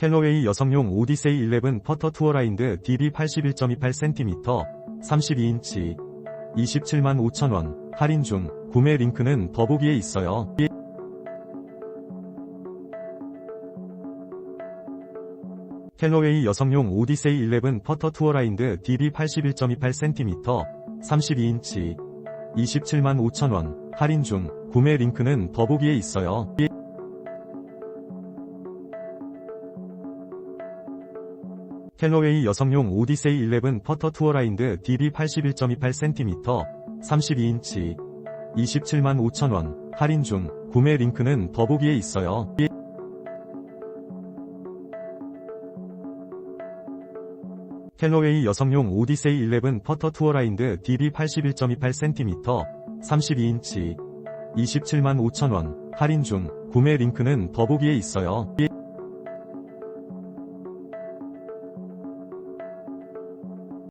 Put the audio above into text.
캘러웨이 여성용 오디세이 11 퍼터 투어라인드 DB 81.28cm 32인치 27만 5천원 할인 중 구매 링크는 더보기에 있어요. 캘러웨이 여성용 오디세이 11 퍼터 투어라인드 DB 81.28cm 32인치 27만 5천원 할인 중 구매 링크는 더보기에 있어요. 캘러웨이 여성용 오디세이 11 퍼터 투어라인드 DB 81.28cm 32인치 27만 5천원 할인 중 구매 링크는 더보기에 있어요. 캘러웨이 여성용 오디세이 11 퍼터 투어라인드 DB 81.28cm 32인치 27만 5천원 할인 중 구매 링크는 더보기에 있어요.